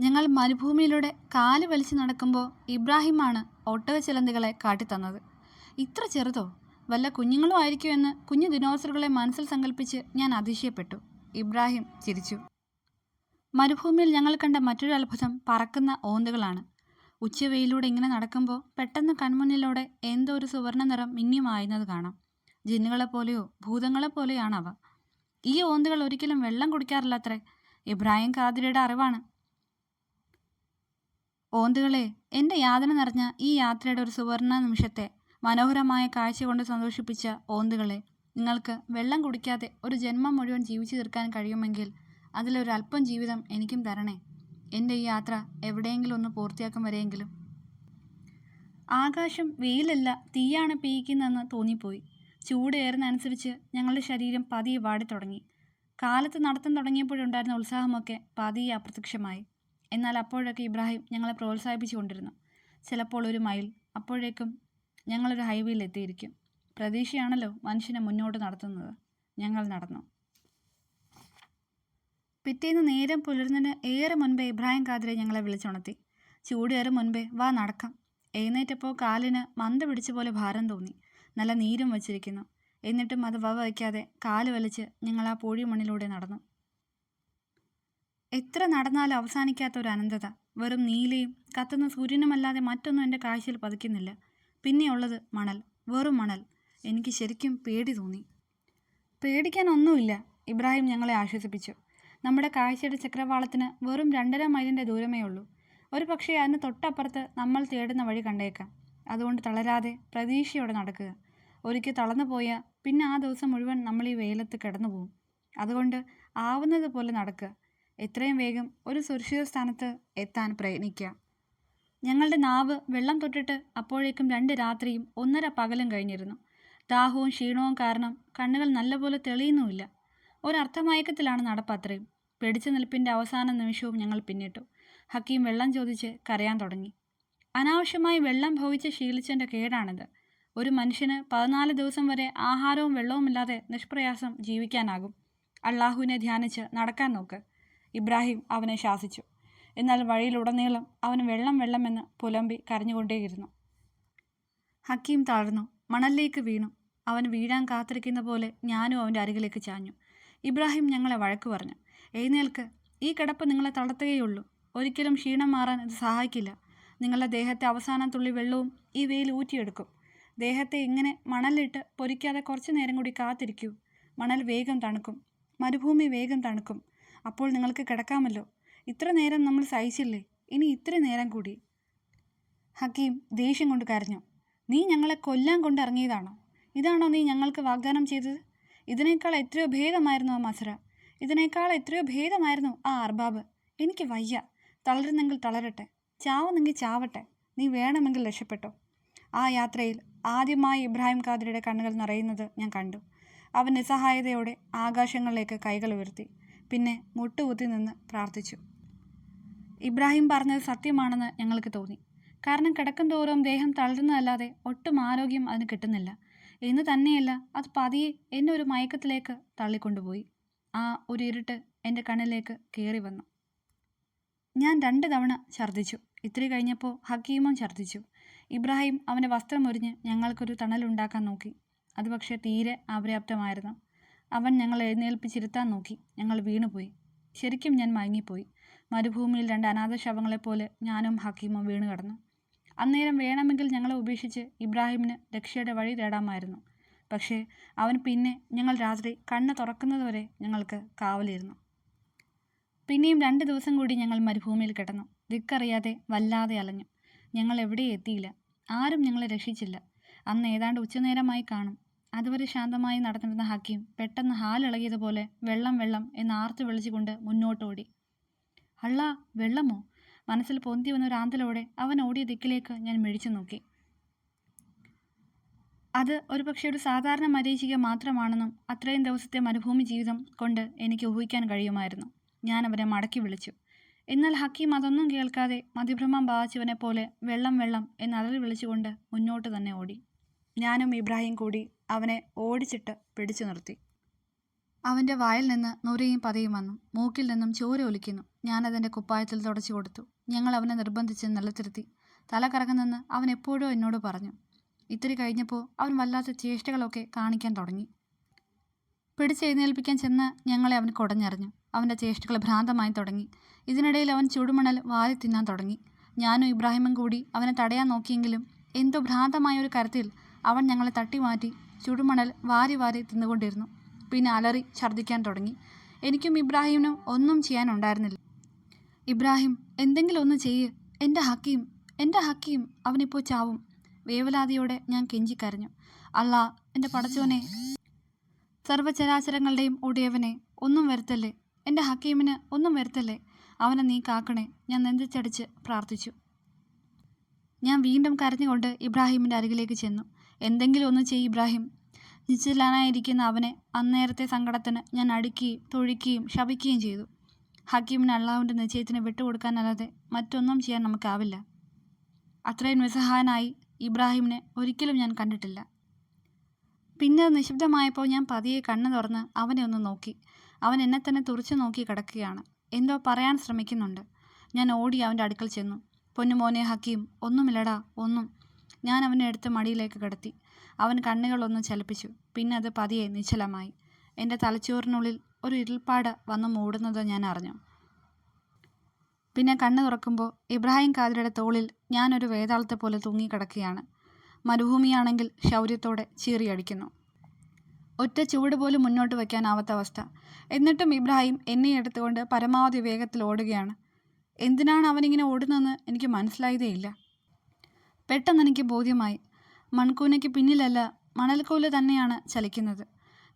ഞങ്ങൾ മരുഭൂമിയിലൂടെ കാൽ വലിച്ചു നടക്കുമ്പോൾ ഇബ്രാഹിമാണ് ഒട്ടക ചിലന്തികളെ കാട്ടിത്തന്നത്. ഇത്ര ചെറുതോ? വല്ല കുഞ്ഞുങ്ങളും ആയിരിക്കും എന്ന് കുഞ്ഞു ദിനോസറുകളെ മനസ്സിൽ സങ്കല്പിച്ച് ഞാൻ അതിശയപ്പെട്ടു. ഇബ്രാഹിം ചിരിച്ചു. മരുഭൂമിയിൽ ഞങ്ങൾ കണ്ട മറ്റൊരു അത്ഭുതം പറക്കുന്ന ഓന്തുകളാണ്. ഉച്ചവെയിലൂടെ ഇങ്ങനെ നടക്കുമ്പോൾ പെട്ടെന്ന് കൺമുന്നിലൂടെ എന്തോ ഒരു സുവർണ നിറം മിന്നിമായുന്നത് കാണാം. ജിന്നുകളെപ്പോലെയോ ഭൂതങ്ങളെപ്പോലെയാണ് അവ ഈ ഓന്തുകൾ ഒരിക്കലും വെള്ളം കുടിക്കാറില്ലത്രേ? ഇബ്രാഹിം ഖാദിരിയുടെ അറിവാണ്. ഓന്തുകളെ എന്റെ യാതന നിറഞ്ഞ ഈ യാത്രയുടെ ഒരു സുവർണ നിമിഷത്തെ മനോഹരമായ കാഴ്ച കൊണ്ട് സന്തോഷിപ്പിച്ച ഓന്തുകളെ നിങ്ങൾക്ക് വെള്ളം കുടിക്കാതെ ഒരു ജന്മം മുഴുവൻ ജീവിച്ചു തീർക്കാൻ കഴിയുമെങ്കിൽ അതിലൊരു അല്പം ജീവിതം എനിക്കും തരണേ. എന്റെ ഈ യാത്ര എവിടെയെങ്കിലും ഒന്ന് പൂർത്തിയാക്കും വരെയെങ്കിലും. ആകാശം വെയിലല്ല തീയാണ് പെയ്യിക്കുന്നതെന്ന് തോന്നിപ്പോയി. ചൂടേറുന്നതനുസരിച്ച് ഞങ്ങളുടെ ശരീരം പതിയെ വാടിത്തുടങ്ങി. കാലത്ത് നടത്തം തുടങ്ങിയപ്പോഴുണ്ടായിരുന്ന ഉത്സാഹമൊക്കെ പതിയെ അപ്രത്യക്ഷമായി. എന്നാൽ അപ്പോഴൊക്കെ ഇബ്രാഹിം ഞങ്ങളെ പ്രോത്സാഹിപ്പിച്ചുകൊണ്ടിരുന്നു. ചിലപ്പോൾ ഒരു മൈൽ അപ്പോഴേക്കും ഞങ്ങളൊരു ഹൈവേയിൽ എത്തിയിരിക്കും. പ്രതീക്ഷയാണല്ലോ മനുഷ്യനെ മുന്നോട്ട് നടത്തുന്നത്. ഞങ്ങൾ നടന്നു. പിറ്റേന്ന് നേരം പുലരുന്നതിന് ഏറെ മുൻപേ ഇബ്രാഹിം കാതിരെ ഞങ്ങളെ വിളിച്ചുണർത്തി. ചൂടേറെ മുൻപേ വാ നടക്കാം. എഴുന്നേറ്റപ്പോൾ കാലിന് മന്ത പിടിച്ച പോലെ ഭാരം തോന്നി. നല്ല നീരും വച്ചിരിക്കുന്നു. എന്നിട്ടും അത് വവ വയ്ക്കാതെ കാൽ വലിച്ച് ഞങ്ങൾ ആ പൊഴി മണ്ണിലൂടെ നടന്നു. എത്ര നടന്നാലും അവസാനിക്കാത്ത ഒരു അനന്തത. വെറും നീലയും കത്തുന്ന സൂര്യനുമല്ലാതെ മറ്റൊന്നും എന്റെ കാഴ്ചയിൽ പതിക്കുന്നില്ല. പിന്നെയുള്ളത് മണൽ. വെറും മണൽ. എനിക്ക് ശരിക്കും പേടി തോന്നി. പേടിക്കാൻ ഒന്നുമില്ല ഇബ്രാഹിം ഞങ്ങളെ ആശ്വസിപ്പിച്ചു. നമ്മുടെ കാഴ്ചയുടെ ചക്രവാളത്തിന് വെറും രണ്ടര മൈലിന്റെ ദൂരമേ ഉള്ളൂ. ഒരു പക്ഷേ അതിന് തൊട്ടപ്പുറത്ത് നമ്മൾ തേടുന്ന വഴി കണ്ടേക്കാം. അതുകൊണ്ട് തളരാതെ പ്രതീക്ഷയോടെ നടക്കുക. ഒരിക്കൽ തളർന്നു പോയാൽ പിന്നെ ആ ദിവസം മുഴുവൻ നമ്മൾ ഈ വെയിലത്ത് കിടന്നു പോകും അതുകൊണ്ട് ആവുന്നത് പോലെ നടക്കുക. എത്രയും വേഗം ഒരു സുരക്ഷിത സ്ഥാനത്ത് എത്താൻ പ്രയത്നിക്കുക. ഞങ്ങളുടെ നാവ് വെള്ളം തൊട്ടിട്ട് അപ്പോഴേക്കും രണ്ട് രാത്രിയും ഒന്നര പകലും കഴിഞ്ഞിരുന്നു. ദാഹവും ക്ഷീണവും കാരണം കണ്ണുകൾ നല്ലപോലെ തെളിയുന്നുമില്ല. ഒരർത്ഥമയക്കത്തിലാണ് നടപ്പത്രയും പിടിച്ചു നിൽപ്പിന്റെ അവസാന നിമിഷവും ഞങ്ങൾ പിന്നിട്ടു. ഹക്കീം വെള്ളം ചോദിച്ച് കരയാൻ തുടങ്ങി. അനാവശ്യമായി വെള്ളം ഭവിച്ച് ശീലിച്ചതിന്റെ കേടാണിത്. ഒരു മനുഷ്യന് പതിനാല് ദിവസം വരെ ആഹാരവും വെള്ളവുമില്ലാതെ നിഷ്പ്രയാസം ജീവിക്കാനാകും. അള്ളാഹുവിനെ ധ്യാനിച്ച് നടക്കാൻ നോക്ക്. ഇബ്രാഹിം അവനെ ശാസിച്ചു. എന്നാൽ വഴിയിലുടനീളം അവൻ വെള്ളം വെള്ളമെന്ന് പുലമ്പി കരഞ്ഞുകൊണ്ടേയിരുന്നു. ഹക്കീം താഴ്ന്നു. മണലിലേക്ക് വീണു. അവൻ വീഴാൻ കാത്തിരിക്കുന്ന പോലെ ഞാനും അവന്റെ അരികിലേക്ക് ചാഞ്ഞു. ഇബ്രാഹിം ഞങ്ങളെ വഴക്ക് പറഞ്ഞു. എഴുന്നേൽക്ക്. ഈ കിടപ്പ് നിങ്ങളെ തളർത്തുകയുള്ളൂ ഒരിക്കലും ക്ഷീണം മാറാൻ ഇത് സഹായിക്കില്ല. നിങ്ങളുടെ ദേഹത്തെ അവസാനം തുള്ളി വെള്ളവും ഈ വെയിൽ ഊറ്റിയെടുക്കും. ദേഹത്തെ ഇങ്ങനെ മണലിട്ട് പൊരിക്കാതെ കുറച്ചു നേരം കൂടി കാത്തിരിക്കൂ. മണൽ വേഗം തണുക്കും. മരുഭൂമി വേഗം തണുക്കും. അപ്പോൾ നിങ്ങൾക്ക് കിടക്കാമല്ലോ. ഇത്ര നേരം നമ്മൾ സഹിച്ചില്ലേ? ഇനി ഇത്ര നേരം കൂടി. ഹക്കീം ദേഷ്യം കൊണ്ട് കരഞ്ഞു. നീ ഞങ്ങളെ കൊല്ലാൻ കൊണ്ടിറങ്ങിയതാണോ ഇതാണോ നീ ഞങ്ങൾക്ക് വാഗ്ദാനം ചെയ്തത്? ഇതിനേക്കാൾ എത്രയോ ഭേദമായിരുന്നു ആ മസറ. ഇതിനേക്കാൾ എത്രയോ ഭേദമായിരുന്നു ആ അർബാബ്. എനിക്ക് വയ്യ. തളരുന്നെങ്കിൽ തളരട്ടെ. ചാവുന്നെങ്കിൽ ചാവട്ടെ. നീ വേണമെങ്കിൽ രക്ഷപ്പെട്ടോ. ആ യാത്രയിൽ ആദ്യമായി ഇബ്രാഹിം ഖാദിരുടെ കണ്ണുകൾ നിറയുന്നത് ഞാൻ കണ്ടു. അവൻ നിസ്സഹായതയോടെ ആകാശങ്ങളിലേക്ക് കൈകൾ ഉയർത്തി പിന്നെ മുട്ടുകുത്തി നിന്ന് പ്രാർത്ഥിച്ചു. ഇബ്രാഹിം പറഞ്ഞത് സത്യമാണെന്ന് ഞങ്ങൾക്ക് തോന്നി. കാരണം കിടക്കും തോറും ദേഹം തളരുന്നതല്ലാതെ ഒട്ടും ആരോഗ്യം അതിന് കിട്ടുന്നില്ല. എന്ന് തന്നെയല്ല അത് പതിയെ എന്നെ ഒരു മയക്കത്തിലേക്ക് തള്ളിക്കൊണ്ടുപോയി. ആ ഒരു ഇരുട്ട് എന്റെ കണ്ണിലേക്ക് കയറി വന്നു ഞാൻ രണ്ട് തവണ ഛർദ്ദിച്ചു. ഇത്തിരി കഴിഞ്ഞപ്പോൾ ഹക്കീമും ഛർദ്ദിച്ചു. ഇബ്രാഹിം അവന്റെ വസ്ത്രം ഒരിഞ്ഞ് ഞങ്ങൾക്കൊരു തണലുണ്ടാക്കാൻ നോക്കി. അത് പക്ഷേ തീരെ അപര്യാപ്തമായിരുന്നു അവൻ ഞങ്ങൾ എഴുന്നേൽപ്പിച്ചിരുത്താൻ നോക്കി. ഞങ്ങൾ വീണുപോയി. ശരിക്കും ഞാൻ മയങ്ങിപ്പോയി. മരുഭൂമിയിൽ രണ്ട് അനാഥ ശവങ്ങളെപ്പോലെ ഞാനും ഹക്കീമും വീണു കിടന്നു അന്നേരം വേണമെങ്കിൽ ഞങ്ങളെ ഉപേക്ഷിച്ച് ഇബ്രാഹിമിന് രക്ഷയുടെ വഴി തേടാമായിരുന്നു. പക്ഷേ അവൻ പിന്നെ ഞങ്ങൾ രാത്രി കണ്ണ് തുറക്കുന്നതുവരെ ഞങ്ങൾക്ക് കാവലിരുന്നു. പിന്നെയും രണ്ട് ദിവസം കൂടി ഞങ്ങൾ മരുഭൂമിയിൽ കിടന്നു. ദിക്കറിയാതെ വല്ലാതെ അലഞ്ഞു. ഞങ്ങൾ എവിടെ എത്തിയില്ല. ആരും ഞങ്ങളെ രക്ഷിച്ചില്ല. അന്ന് ഏതാണ്ട് ഉച്ചനേരമായി കാണും. അതുവരെ ശാന്തമായി നടന്നിരുന്ന ഹക്കീം പെട്ടെന്ന് ഹാലിളകിയതുപോലെ വെള്ളം വെള്ളം എന്ന് ആർത്തു വിളിച്ചുകൊണ്ട് മുന്നോട്ടോടി അള്ള വെള്ളമോ? മനസ്സിൽ പൊന്തി വന്ന ഒരു ആന്തലോടെ അവൻ ഓടിയ ദിക്കിലേക്ക് ഞാൻ മിഴിച്ചു നോക്കി. അത് ഒരുപക്ഷെ ഒരു സാധാരണ മരീചിക മാത്രമാണെന്നും അത്രയും ദിവസത്തെ മരുഭൂമി ജീവിതം കൊണ്ട് എനിക്ക് ഊഹിക്കാൻ കഴിയുമായിരുന്നു. ഞാൻ അവരെ മടക്കി വിളിച്ചു. എന്നാൽ ഹക്കീം അതൊന്നും കേൾക്കാതെ മതിഭ്രമം ബാധിച്ചവനെ പോലെ വെള്ളം വെള്ളം എന്ന് അലറി വിളിച്ചുകൊണ്ട് മുന്നോട്ട് തന്നെ ഓടി. ഞാനും ഇബ്രാഹിം കൂടി അവനെ ഓടിച്ചിട്ട് പിടിച്ചു നിർത്തി. അവന്റെ വായിൽ നിന്ന് നുരയും പതയും വന്നു. മൂക്കിൽ നിന്നും ചോര ഒലിക്കുന്നു. ഞാനതിന്റെ കുപ്പായത്തിൽ തുടച്ചു കൊടുത്തു. ഞങ്ങൾ അവനെ നിർബന്ധിച്ച് നിലത്തിരുത്തി. തല കറങ്ങുന്നെന്ന് അവൻ എപ്പോഴും എന്നോട് പറഞ്ഞു. ഇത്തിരി കഴിഞ്ഞപ്പോൾ അവൻ വല്ലാത്ത ചേഷ്ടകളൊക്കെ കാണിക്കാൻ തുടങ്ങി. പിടിച്ചെഴുന്നേൽപ്പിക്കാൻ ചെന്ന് ഞങ്ങളെ അവൻ കുടഞ്ഞെറിഞ്ഞു. അവന്റെ ചേഷ്ടകൾ ഭ്രാന്തമായി തുടങ്ങി. ഇതിനിടയിൽ അവൻ ചുടുമണൽ വാരി തിന്നാൻ തുടങ്ങി. ഞാനും ഇബ്രാഹിമും കൂടി അവനെ തടയാൻ നോക്കിയെങ്കിലും എന്തോ ഭ്രാന്തമായ ഒരു കരത്തിൽ അവൻ ഞങ്ങളെ തട്ടിമാറ്റി ചുടുമണൽ വാരി വാരി തിന്നുകൊണ്ടിരുന്നു. പിന്നെ അലറി ഛർദ്ദിക്കാൻ തുടങ്ങി. എനിക്കും ഇബ്രാഹിമിനും ഒന്നും ചെയ്യാനുണ്ടായിരുന്നില്ല. ഇബ്രാഹിം എന്തെങ്കിലും ഒന്ന് ചെയ്യ്. എന്റെ ഹക്കീം എന്റെ ഹക്കീം അവനിപ്പോൾ ചാവും. വേവലാതിയോടെ ഞാൻ കെഞ്ചിക്കരഞ്ഞു അല്ല എന്റെ പടച്ചോനെ. സർവചരാചരങ്ങളുടെയും ഒടിയവനെ ഒന്നും വരുത്തല്ലേ? എന്റെ ഹക്കീമിന് ഒന്നും വരുത്തല്ലേ? അവനെ നീ കാക്കണേ. ഞാൻ നെഞ്ചടിച്ച് പ്രാർത്ഥിച്ചു. ഞാൻ വീണ്ടും കരഞ്ഞുകൊണ്ട് ഇബ്രാഹിമിന്റെ അരികിലേക്ക് ചെന്നു. എന്തെങ്കിലും ഒന്ന് ചെയ്യ് ഇബ്രാഹിം. നിശ്ചലനായിരിക്കുന്ന അവനെ അന്നേരത്തെ സങ്കടത്തിന് ഞാൻ അടിക്കുകയും തൊഴിക്കുകയും ശപിക്കുകയും ചെയ്തു. ഹക്കീമിന് അള്ളാഹുവിന്റെ നിശ്ചയത്തിന് വിട്ടുകൊടുക്കാനല്ലാതെ മറ്റൊന്നും ചെയ്യാൻ നമുക്കാവില്ല. അത്രയും നിസ്സഹായനായി ഇബ്രാഹിമിനെ ഒരിക്കലും ഞാൻ കണ്ടിട്ടില്ല. പിന്നെ നിശബ്ദമായപ്പോൾ ഞാൻ പതിയെ കണ്ണു തുറന്ന് അവനെ ഒന്ന് നോക്കി. അവൻ എന്നെ തന്നെ തുറച്ചു നോക്കി കിടക്കുകയാണ്. എന്തോ പറയാൻ ശ്രമിക്കുന്നുണ്ട്. ഞാൻ ഓടി അവന്റെ അടുക്കൽ ചെന്നു. പൊന്നുമോനെ ഹക്കീം ഒന്നുമില്ലടാ ഒന്നും. ഞാൻ അവനെ എടുത്ത് മടിയിലേക്ക് കിടത്തി. അവൻ കണ്ണുകളൊന്ന് ചലിപ്പിച്ചു. പിന്നെ അത് പതിയെ നിശ്ചലമായി. എന്റെ തലച്ചോറിനുള്ളിൽ ഒരു ഇരുൾപ്പാട് വന്ന് മൂടുന്നത് ഞാൻ അറിഞ്ഞു. പിന്നെ കണ്ണു തുറക്കുമ്പോൾ ഇബ്രാഹിം കാതിരയുടെ തോളിൽ ഞാനൊരു വേതാളത്തെ പോലെ തൂങ്ങിക്കിടക്കുകയാണ്. മരുഭൂമിയാണെങ്കിൽ ശൗര്യത്തോടെ ചീറിയടിക്കുന്നു. ഒറ്റ ചുവട് പോലും മുന്നോട്ട് വയ്ക്കാനാവാത്ത അവസ്ഥ. എന്നിട്ടും ഇബ്രാഹിം എന്നെ എടുത്തുകൊണ്ട് പരമാവധി വേഗത്തിൽ ഓടുകയാണ്. എന്തിനാണ് അവനിങ്ങനെ ഓടുന്നതെന്ന് എനിക്ക് മനസ്സിലായതേയില്ല പെട്ടെന്ന് എനിക്ക് ബോധ്യമായി. മൺകൂനയ്ക്ക് പിന്നിലല്ല മണൽക്കൂല തന്നെയാണ് ചലിക്കുന്നത്.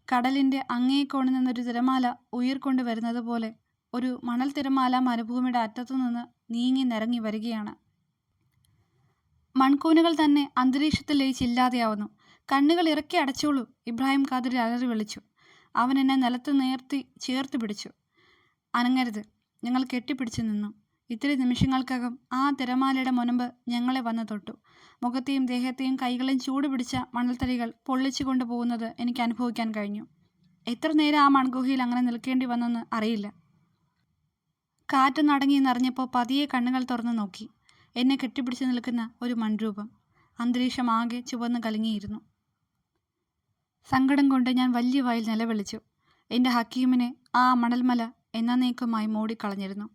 കടലിന്റെ അങ്ങേ കോണിൽ നിന്നൊരു തിരമാല ഉയർക്കൊണ്ട് വരുന്നത് പോലെ ഒരു മണൽ തിരമാല മരുഭൂമിയുടെ അറ്റത്തു നിന്ന് നീങ്ങി നിറങ്ങി വരികയാണ്. മൺകൂനുകൾ തന്നെ അന്തരീക്ഷത്തിൽ ലയിച്ചില്ലാതെയാവുന്നു. കണ്ണുകൾ ഇറക്കി അടച്ചോളൂ. ഇബ്രാഹിം ഖാദർ അലറി വിളിച്ചു. അവൻ എന്നെ നിലത്ത് നേർത്തി ചേർത്ത് പിടിച്ചു. അനങ്ങരുത്. ഞങ്ങൾ കെട്ടിപ്പിടിച്ചു നിന്നു. ഇത്തിരി നിമിഷങ്ങൾക്കകം ആ തിരമാലയുടെ മുനമ്പ് ഞങ്ങളെ വന്ന് തൊട്ടു. മുഖത്തെയും ദേഹത്തെയും കൈകളെയും ചൂട് പിടിച്ച മണൽത്തരികൾ പൊള്ളിച്ചു കൊണ്ടുപോകുന്നത് എനിക്ക് അനുഭവിക്കാൻ കഴിഞ്ഞു. എത്ര നേരം ആ മൺഗുഹയിൽ അങ്ങനെ നിൽക്കേണ്ടി വന്നെന്ന് അറിയില്ല. കാറ്റ് നടങ്ങി നിറഞ്ഞപ്പോൾ പതിയെ കണ്ണുകൾ തുറന്നു നോക്കി. എന്നെ കെട്ടിപ്പിടിച്ച് നിൽക്കുന്ന ഒരു മൺരൂപം. അന്തരീക്ഷം ആകെ ചുവന്ന് കലങ്ങിയിരുന്നു. സങ്കടം കൊണ്ട് ഞാൻ വലിയ വായിൽ നിലവിളിച്ചു. എന്റെ ഹക്കീമിനെ ആ മണൽമല എന്നേക്കുമായി മൂടിക്കളഞ്ഞിരുന്നു.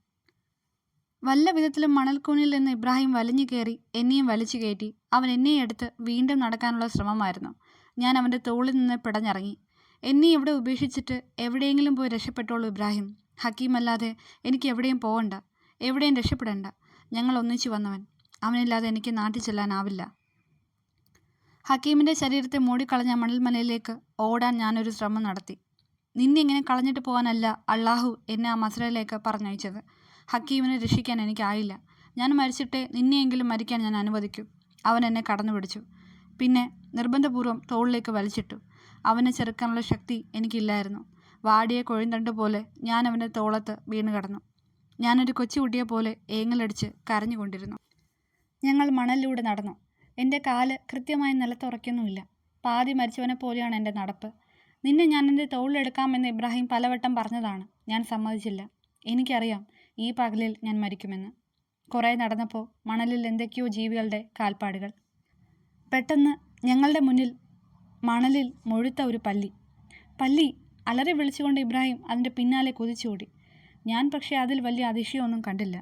വല്ല വിധത്തിലും മണൽക്കൂനിൽ നിന്ന് ഇബ്രാഹിം വലിഞ്ഞു കയറി എന്നെയും വലിച്ചു കയറ്റി. അവൻ എന്നെയും എടുത്ത് വീണ്ടും നടക്കാനുള്ള ശ്രമമായിരുന്നു. ഞാൻ അവന്റെ തോളിൽ നിന്ന് പിടഞ്ഞിറങ്ങി. എന്നെ ഇവിടെ ഉപേക്ഷിച്ചിട്ട് എവിടെയെങ്കിലും പോയി രക്ഷപ്പെട്ടോളൂ ഇബ്രാഹിം. ഹക്കീമല്ലാതെ എനിക്ക് എവിടെയും പോകണ്ട എവിടെയും രക്ഷപ്പെടേണ്ട. ഞങ്ങൾ ഒന്നിച്ചു വന്നവൻ. അവനില്ലാതെ എനിക്ക് നാട്ടിൽ ചെല്ലാനാവില്ല. ഹക്കീമിന്റെ ശരീരത്തെ മൂടിക്കളഞ്ഞ മണൽമലയിലേക്ക് ഓടാൻ ഞാനൊരു ശ്രമം നടത്തി. നിന്നെ ഇങ്ങനെ കളഞ്ഞിട്ട് പോകാനല്ല അള്ളാഹു എന്നെ ആ മസറയിലേക്ക് പറഞ്ഞയച്ചത്. ഹക്കീമിനെ രക്ഷിക്കാൻ എനിക്കായില്ല ഞാൻ മരിച്ചിട്ടേ നിന്നെയെങ്കിലും മരിക്കാൻ ഞാൻ അനുവദിക്കും. അവൻ എന്നെ കടന്നു പിടിച്ചു. പിന്നെ നിർബന്ധപൂർവം തോളിലേക്ക് വലിച്ചിട്ടു. അവനെ ചെറുക്കാനുള്ള ശക്തി എനിക്കില്ലായിരുന്നു. വാടിയ കൊഴിന്തണ്ട് പോലെ ഞാൻ അവന്റെ തോളത്ത് വീണ് കിടന്നു. ഞാനൊരു കൊച്ചുകുട്ടിയെ പോലെ ഏങ്ങലടിച്ച് കരഞ്ഞുകൊണ്ടിരുന്നു. ഞങ്ങൾ മണലിലൂടെ നടന്നു. എന്റെ കാൽ കൃത്യമായി നിലത്തുറയ്ക്കുന്നുമില്ല പാതി മരിച്ചവനെ പോലെയാണ് എന്റെ നടപ്പ്. നിന്നെ ഞാൻ എന്റെ തോളിലെടുക്കാമെന്ന് ഇബ്രാഹിം പലവട്ടം പറഞ്ഞതാണ്. ഞാൻ സമ്മതിച്ചില്ല. എനിക്കറിയാം ഈ പകലിൽ ഞാൻ മരിക്കുമെന്ന്. കുറേ നടന്നപ്പോൾ മണലിൽ എന്തൊക്കെയോ ജീവികളുടെ കാൽപ്പാടുകൾ. പെട്ടെന്ന് ഞങ്ങളുടെ മുന്നിൽ മണലിൽ മുഴുത്ത ഒരു പല്ലി. പല്ലി അലറി വിളിച്ചുകൊണ്ട് ഇബ്രാഹിം അതിന്റെ പിന്നാലെ കുതിച്ചോടി ഞാൻ പക്ഷേ അതിൽ വലിയ അതിശയമൊന്നും കണ്ടില്ല.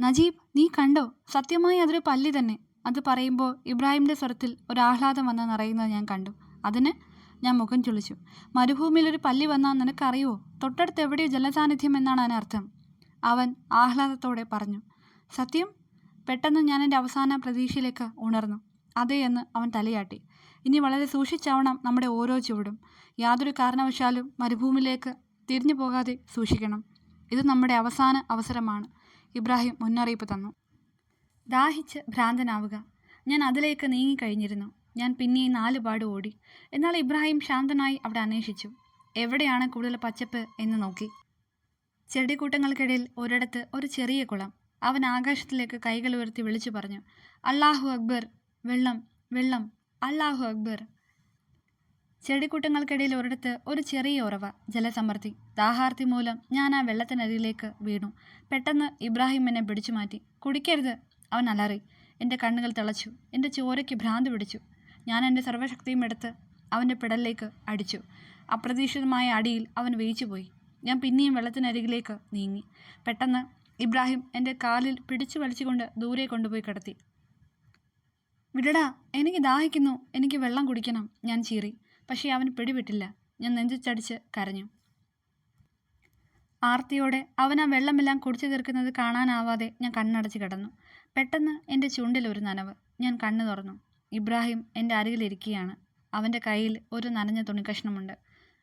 നജീബ് നീ കണ്ടോ? സത്യമായി അതൊരു പല്ലി തന്നെ. അത് പറയുമ്പോൾ ഇബ്രാഹിമിന്റെ സ്വരത്തിൽ ഒരു ആഹ്ലാദം വന്ന് നിറയുന്നത് ഞാൻ കണ്ടു. അതിന് ഞാൻ മുഖം ചുളിച്ചു. മരുഭൂമിയിൽ ഒരു പല്ലി വന്നാൽ നിനക്കറിയോ? തൊട്ടടുത്ത് എവിടെയോ ജലസാന്നിധ്യം എന്നാണ് അതിനർത്ഥം അവൻ ആഹ്ലാദത്തോടെ പറഞ്ഞു. സത്യം? പെട്ടെന്ന് ഞാൻ എന്റെ അവസാന പ്രതീക്ഷയിലേക്ക് ഉണർന്നു. അതേ എന്ന് അവൻ തലയാട്ടി. ഇനി വളരെ സൂക്ഷിച്ചാവണം നമ്മുടെ ഓരോ ചുവടും. യാതൊരു കാരണവശാലും മരുഭൂമിയിലേക്ക് തിരിഞ്ഞു പോകാതെ സൂക്ഷിക്കണം. ഇത് നമ്മുടെ അവസാന അവസരമാണ്. ഇബ്രാഹിം മുന്നറിയിപ്പ് തന്നു. ദാഹിച്ച് ഭ്രാന്തനാവുക. ഞാൻ അതിലേക്ക് നീങ്ങിക്കഴിഞ്ഞിരുന്നു. ഞാൻ പിന്നെയും നാല് പാട് ഓടി. എന്നാൽ ഇബ്രാഹിം ശാന്തനായി അവിടെ അന്വേഷിച്ചു. എവിടെയാണ് കൂടുതൽ പച്ചപ്പ് എന്ന് നോക്കി. ചെടിക്കൂട്ടങ്ങൾക്കിടയിൽ ഒരിടത്ത് ഒരു ചെറിയ കുളം. അവൻ ആകാശത്തിലേക്ക് കൈകൾ ഉയർത്തി വിളിച്ചു പറഞ്ഞു അള്ളാഹു അക്ബർ വെള്ളം വെള്ളം അള്ളാഹു അക്ബർ. ചെടിക്കൂട്ടങ്ങൾക്കിടയിൽ ഒരിടത്ത് ഒരു ചെറിയ ഉറവ ജലസമൃദ്ധി. ദാഹാർത്തി മൂലം ഞാൻ ആ വെള്ളത്തിനരികിലേക്ക് വീണു. പെട്ടെന്ന് ഇബ്രാഹിം എന്നെ പിടിച്ചു മാറ്റി. കുടിക്കരുത് അവൻ അലറി. എന്റെ കണ്ണുകൾ തിളച്ചു. എന്റെ ചോരയ്ക്ക് ഭ്രാന്ത് പിടിച്ചു. ഞാൻ എന്റെ സർവശക്തിയും എടുത്ത് അവന്റെ പിടലിലേക്ക് അടിച്ചു. അപ്രതീക്ഷിതമായ അടിയിൽ അവൻ വീഴ്ചുപോയി ഞാൻ പിന്നെയും വെള്ളത്തിനരികിലേക്ക് നീങ്ങി. പെട്ടെന്ന് ഇബ്രാഹിം എന്റെ കാലിൽ പിടിച്ചു വലിച്ചുകൊണ്ട് ദൂരെ കൊണ്ടുപോയി കിടത്തി. വിടടാ എനിക്ക് ദാഹിക്കുന്നു. എനിക്ക് വെള്ളം കുടിക്കണം ഞാൻ ചീറി. പക്ഷേ അവൻ പിടിവിട്ടില്ല. ഞാൻ നെഞ്ചിച്ചടിച്ച് കരഞ്ഞു. ആർത്തിയോടെ അവൻ ആ വെള്ളമെല്ലാം കുടിച്ചു തീർക്കുന്നത് കാണാനാവാതെ ഞാൻ കണ്ണടച്ച് കിടന്നു. പെട്ടെന്ന് എന്റെ ചുണ്ടിൽ ഒരു നനവ്. ഞാൻ കണ്ണു തുറന്നു. ഇബ്രാഹിം എന്റെ അരികിലിരിക്കുകയാണ് അവന്റെ കയ്യിൽ ഒരു നനഞ്ഞ തുണിക്കഷ്ണമുണ്ട്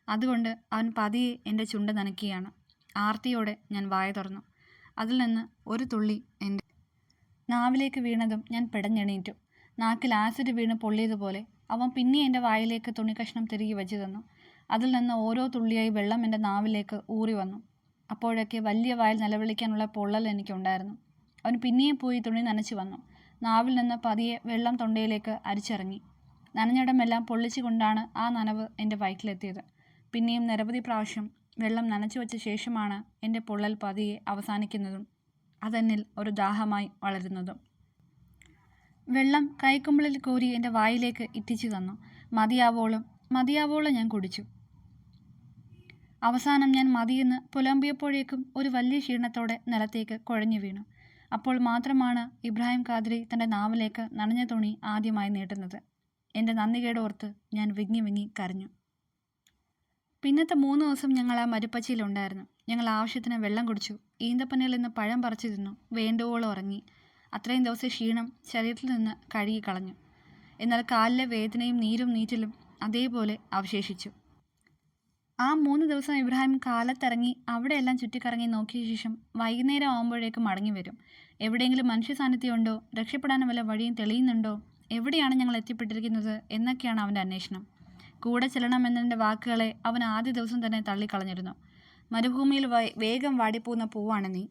അതുകൊണ്ട് അവൻ പതിയെ എന്റെ ചുണ്ട് നനയ്ക്കുകയാണ്. ആർത്തിയോടെ ഞാൻ വായ തുറന്നു. അതിൽ നിന്ന് ഒരു തുള്ളി എന്റെ നാവിലേക്ക് വീണതും ഞാൻ പിടഞ്ഞെണീറ്റു. നാക്കിൽ ആസിഡ് വീണ് പൊള്ളിയതുപോലെ അവൻ പിന്നെ എന്റെ വായിലേക്ക് തുണിക്കഷ്ണം തിരികെ വെച്ചു തന്നു. അതിൽ നിന്ന് ഓരോ തുള്ളിയായി വെള്ളം എന്റെ നാവിലേക്ക് ഊറി വന്നു. അപ്പോഴൊക്കെ വലിയ വായിൽ നിലവിളിക്കാനുള്ള പൊള്ളൽ എനിക്കുണ്ടായിരുന്നു. അവൻ പിന്നെയും പോയി തുണി നനച്ചു വന്നു. നാവിൽ നിന്ന് പതിയെ വെള്ളം തൊണ്ടയിലേക്ക് അരിച്ചിറങ്ങി. നനഞ്ഞിടമെല്ലാം പൊള്ളിച്ചുകൊണ്ടാണ് ആ നനവ് എന്റെ വയറ്റിലെത്തിയത്. പിന്നെയും നിരവധി പ്രാവശ്യം വെള്ളം നനച്ചു വച്ച ശേഷമാണ് എന്റെ പൊള്ളൽ പതിയെ അവസാനിക്കുന്നതും അതെന്നിൽ ഒരു ദാഹമായി വളരുന്നതും. വെള്ളം കൈക്കുമ്പിളിൽ കോരി എന്റെ വായിലേക്ക് ഇറ്റിച്ചു തന്നു. മതിയാവോളം മതിയാവോളം ഞാൻ കുടിച്ചു. അവസാനം ഞാൻ മതിയെന്ന് പുലമ്പിയപ്പോഴേക്കും ഒരു വലിയ ക്ഷീണത്തോടെ നിലത്തേക്ക് കുഴഞ്ഞു വീണു. അപ്പോൾ മാത്രമാണ് ഇബ്രാഹിം ഖാദ്രി തന്റെ നാവിലേക്ക് നനഞ്ഞ തുണി ആദ്യമായി നീട്ടുന്നത്. എന്റെ നന്ദികേട് ഓർത്ത് ഞാൻ വിങ്ങി വിങ്ങി കരഞ്ഞു. പിന്നത്തെ മൂന്ന് ദിവസം ഞങ്ങൾ ആ മരുപ്പച്ചയിലുണ്ടായിരുന്നു ഞങ്ങൾ ആവശ്യത്തിന് വെള്ളം കുടിച്ചു. ഈന്തപ്പനയിൽ നിന്ന് പഴം പറിച്ചു തിന്നു. വേണ്ടുവോളം ഉറങ്ങി. അത്രയും ദിവസം ക്ഷീണം ശരീരത്തിൽ നിന്ന് കഴുകി കളഞ്ഞു എന്നാൽ കാലിലെ വേദനയും നീരും നീറ്റലും അതേപോലെ അവശേഷിച്ചു. ആ മൂന്ന് ദിവസം ഇബ്രാഹിം കാലത്തിറങ്ങി അവിടെയെല്ലാം ചുറ്റിക്കറങ്ങി നോക്കിയ ശേഷം വൈകുന്നേരം ആകുമ്പോഴേക്കും മടങ്ങി വരും. എവിടെയെങ്കിലും മനുഷ്യ സാന്നിധ്യമുണ്ടോ രക്ഷപ്പെടാൻ വല്ല വഴിയും തെളിയുന്നുണ്ടോ? എവിടെയാണ് ഞങ്ങൾ എത്തിപ്പെട്ടിരിക്കുന്നത്? എന്നൊക്കെയാണ് അവന്റെ അന്വേഷണം. കൂടെ ചെല്ലണമെന്നതിന്റെ വാക്കുകളെ അവൻ ആദ്യ ദിവസം തന്നെ തള്ളിക്കളഞ്ഞിരുന്നു. മരുഭൂമിയിൽ വേഗം വാടിപ്പോകുന്ന പൂവാണ് നീ.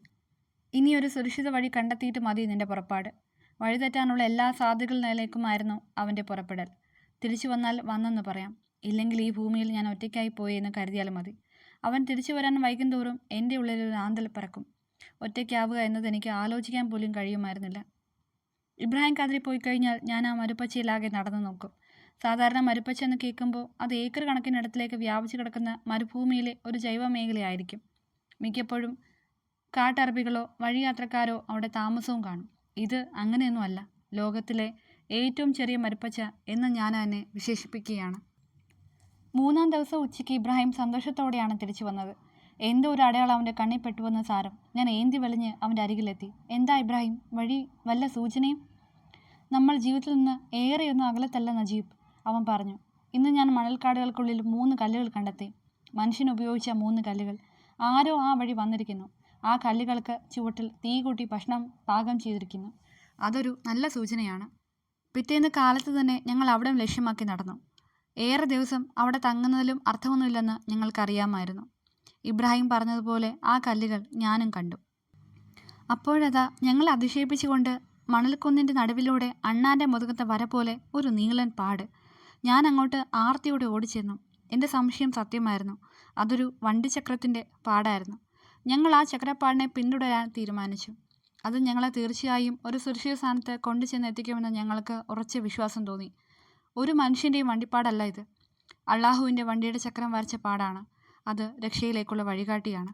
ഇനി ഒരു സുരക്ഷിത വഴി കണ്ടെത്തിയിട്ട് മതി നിന്റെ പുറപ്പാട്. വഴിതെറ്റാനുള്ള എല്ലാ സാധ്യതകളിലേക്കുമായിരുന്നു അവന്റെ പുറപ്പെടൽ. തിരിച്ചു വന്നാൽ വന്നെന്ന് പറയാം. ഇല്ലെങ്കിൽ ഈ ഭൂമിയിൽ ഞാൻ ഒറ്റയ്ക്കായി പോയി എന്ന് കരുതിയാലും മതി. അവൻ തിരിച്ചു വരാൻ വൈകുന്തോറും എന്റെ ഉള്ളിൽ ഒരു ആന്തൽ പറക്കും. ഒറ്റയ്ക്കാവുക എന്നത് എനിക്ക് ആലോചിക്കാൻ പോലും കഴിയുമായിരുന്നില്ല. ഇബ്രാഹിം കാതിരി പോയി കഴിഞ്ഞാൽ ഞാൻ ആ മരുപ്പച്ചയിലാകെ നടന്നു നോക്കും. സാധാരണ മരുപ്പച്ച എന്ന് കേൾക്കുമ്പോൾ അത് ഏക്കർ കണക്കിനിടത്തിലേക്ക് വ്യാപിച്ചു കിടക്കുന്ന മരുഭൂമിയിലെ ഒരു ജൈവ മേഖലയായിരിക്കും മിക്കപ്പോഴും കാട്ടറബികളോ വഴിയാത്രക്കാരോ അവിടെ താമസവും കാണും. ഇത് അങ്ങനെയൊന്നുമല്ല. ലോകത്തിലെ ഏറ്റവും ചെറിയ മരുപ്പച്ച എന്ന് ഞാൻ അതിനെ വിശേഷിപ്പിക്കുകയാണ്. മൂന്നാം ദിവസം ഉച്ചയ്ക്ക് ഇബ്രാഹിം സന്തോഷത്തോടെയാണ് തിരിച്ചു വന്നത്. എന്തോ ഒരു അടയാളം അവന്റെ കണ്ണിൽ പെട്ടുവെന്ന സാരം. ഞാൻ ഏന്തി വെളിഞ്ഞ് അവന്റെ അരികിലെത്തി. എന്താ ഇബ്രാഹിം? വഴി വല്ല സൂചനയും? നമ്മൾ ജീവിതത്തിൽ നിന്ന് ഏറെയൊന്നും അകലത്തല്ല നജീബ് അവൻ പറഞ്ഞു. ഇന്ന് ഞാൻ മണൽക്കാടുകൾക്കുള്ളിൽ മൂന്ന് കല്ലുകൾ കണ്ടെത്തി. മനുഷ്യൻ ഉപയോഗിച്ച മൂന്ന് കല്ലുകൾ. ആരോ ആ വഴി വന്നിരിക്കുന്നു. ആ കല്ലുകൾക്ക് ചുവട്ടിൽ തീ കൂട്ടി ഭക്ഷണം പാകം ചെയ്തിരിക്കുന്നു. അതൊരു നല്ല സൂചനയാണ്. പിറ്റേന്ന് കാലത്ത് തന്നെ ഞങ്ങൾ അവിടെ ലക്ഷ്യമാക്കി നടന്നു. ഏറെ ദിവസം അവിടെ തങ്ങുന്നതിലും അർത്ഥമൊന്നുമില്ലെന്ന് ഞങ്ങൾക്കറിയാമായിരുന്നു. ഇബ്രാഹിം പറഞ്ഞതുപോലെ ആ കല്ലുകൾ ഞാനും കണ്ടു. അപ്പോഴതാ ഞങ്ങൾ അതിശയിപ്പിച്ചുകൊണ്ട് മണൽക്കുന്നിന്റെ നടുവിലൂടെ അണ്ണാന്റെ മുതുകത്തെ വര പോലെ ഒരു നീളൻ പാട്. ഞാൻ അങ്ങോട്ട് ആർത്തിയോടെ ഓടിച്ചെന്നു. എന്റെ സംശയം സത്യമായിരുന്നു. അതൊരു വണ്ടിചക്രത്തിന്റെ പാടായിരുന്നു. ഞങ്ങൾ ആ ചക്രപ്പാടിനെ പിന്തുടരാൻ തീരുമാനിച്ചു. അത് ഞങ്ങളെ തീർച്ചയായും ഒരു സുരക്ഷിത സ്ഥാനത്ത് കൊണ്ടുചെന്ന് എത്തിക്കുമെന്ന് ഞങ്ങൾക്ക് ഉറച്ച വിശ്വാസം തോന്നി. ഒരു മനുഷ്യന്റെയും വണ്ടിപ്പാടല്ല ഇത്. അള്ളാഹുവിന്റെ വണ്ടിയുടെ ചക്രം വരച്ച പാടാണ്. അത് രക്ഷയിലേക്കുള്ള വഴികാട്ടിയാണ്.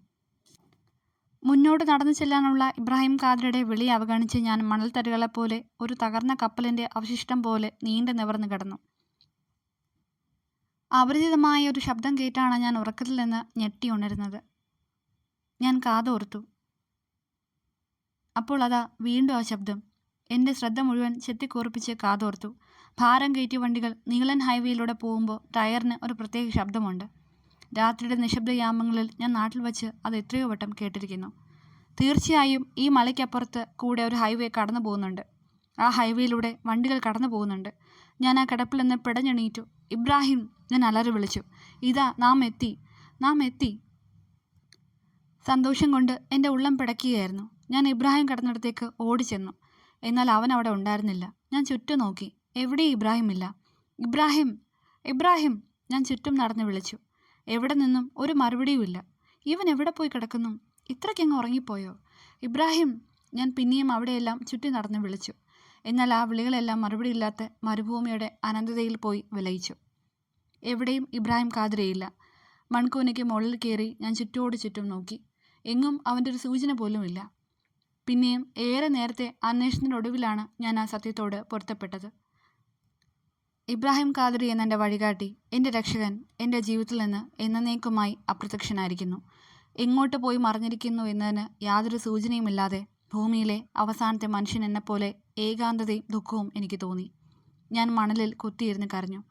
മുന്നോട്ട് നടന്നു ചെല്ലാനുള്ള ഇബ്രാഹിം ഖാദറുടെ വിളി അവഗണിച്ച് ഞാൻ മണൽത്തരുകളെപ്പോലെ ഒരു തകർന്ന കപ്പലിന്റെ അവശിഷ്ടം പോലെ നീണ്ടു നിവർന്നു കിടന്നു. അപരിചിതമായ ഒരു ശബ്ദം കേട്ടാണ് ഞാൻ ഉറക്കത്തിൽ നിന്ന് ഞെട്ടി ഉണരുന്നത്. ഞാൻ കാതോർത്തു അപ്പോൾ അതാ വീണ്ടും ആ ശബ്ദം. എന്റെ ശ്രദ്ധ മുഴുവൻ ചെത്തിക്കോർപ്പിച്ച് കാതോർത്തു. ഭാരം കയറ്റിയ വണ്ടികൾ നീളൻ ഹൈവേയിലൂടെ പോകുമ്പോൾ ടയറിന് ഒരു പ്രത്യേക ശബ്ദമുണ്ട്. രാത്രിയുടെ നിശബ്ദ യാമങ്ങളിൽ ഞാൻ നാട്ടിൽ വച്ച് അത് എത്രയോ വട്ടം കേട്ടിരിക്കുന്നു. തീർച്ചയായും ഈ മലയ്ക്കപ്പുറത്ത് കൂടെ ഒരു ഹൈവേ കടന്നു പോകുന്നുണ്ട്. ആ ഹൈവേയിലൂടെ വണ്ടികൾ കടന്നു പോകുന്നുണ്ട്. ഞാൻ ആ കിടപ്പിൽ നിന്ന് പിടഞ്ഞെണീറ്റു. ഇബ്രാഹിം ഞാൻ അലറി വിളിച്ചു. ഇതാ നാം എത്തി. നാം എത്തി. സന്തോഷം കൊണ്ട് എന്റെ ഉള്ളം പിടയ്ക്കുകയായിരുന്നു ഞാൻ ഇബ്രാഹിം കടന്നിടത്തേക്ക് ഓടിച്ചെന്നു. എന്നാൽ അവൻ അവിടെ ഉണ്ടായിരുന്നില്ല. ഞാൻ ചുറ്റും നോക്കി. എവിടെയും ഇബ്രാഹിം ഇല്ല? ഇബ്രാഹിം ഇബ്രാഹിം ഞാൻ ചുറ്റും നടന്ന് വിളിച്ചു. എവിടെ നിന്നും ഒരു മറുപടിയുമില്ല ഇവൻ എവിടെ പോയി കിടക്കുന്നു? ഇത്രയ്ക്കങ്ങ് ഉറങ്ങിപ്പോയോ? ഇബ്രാഹിം ഞാൻ പിന്നെയും അവിടെയെല്ലാം ചുറ്റി നടന്ന് വിളിച്ചു. എന്നാൽ ആ വിളികളെല്ലാം മറുപടിയില്ലാത്ത മരുഭൂമിയുടെ അനന്തതയിൽ പോയി വിലയിച്ചു. എവിടെയും ഇബ്രാഹിം കാതിരയില്ല. മൺകൂനയ്ക്ക് മുകളിൽ കയറി ഞാൻ ചുറ്റോട് ചുറ്റും നോക്കി. എങ്ങും അവന്റെ ഒരു സൂചന പോലുമില്ല പിന്നെയും ഏറെ നേരത്തെ അന്വേഷണത്തിനൊടുവിലാണ് ഞാൻ ആ സത്യത്തോട് പൊരുത്തപ്പെട്ടത്. ഇബ്രാഹിം കാദറി എന്ന എന്റെ വഴികാട്ടി എന്റെ രക്ഷകൻ എന്റെ ജീവിതത്തിൽ നിന്ന് എന്നേക്കുമായി അപ്രത്യക്ഷനായിരിക്കുന്നു. എങ്ങോട്ട് പോയി മറിഞ്ഞിരിക്കുന്നു എന്നതിന് യാതൊരു സൂചനയുമില്ലാതെ ഭൂമിയിലെ അവസാനത്തെ മനുഷ്യൻ എന്നെപ്പോലെ ഏകാന്തതയും ദുഃഖവും എനിക്ക് തോന്നി. ഞാൻ മണലിൽ കുത്തിയിരുന്ന് കരഞ്ഞു.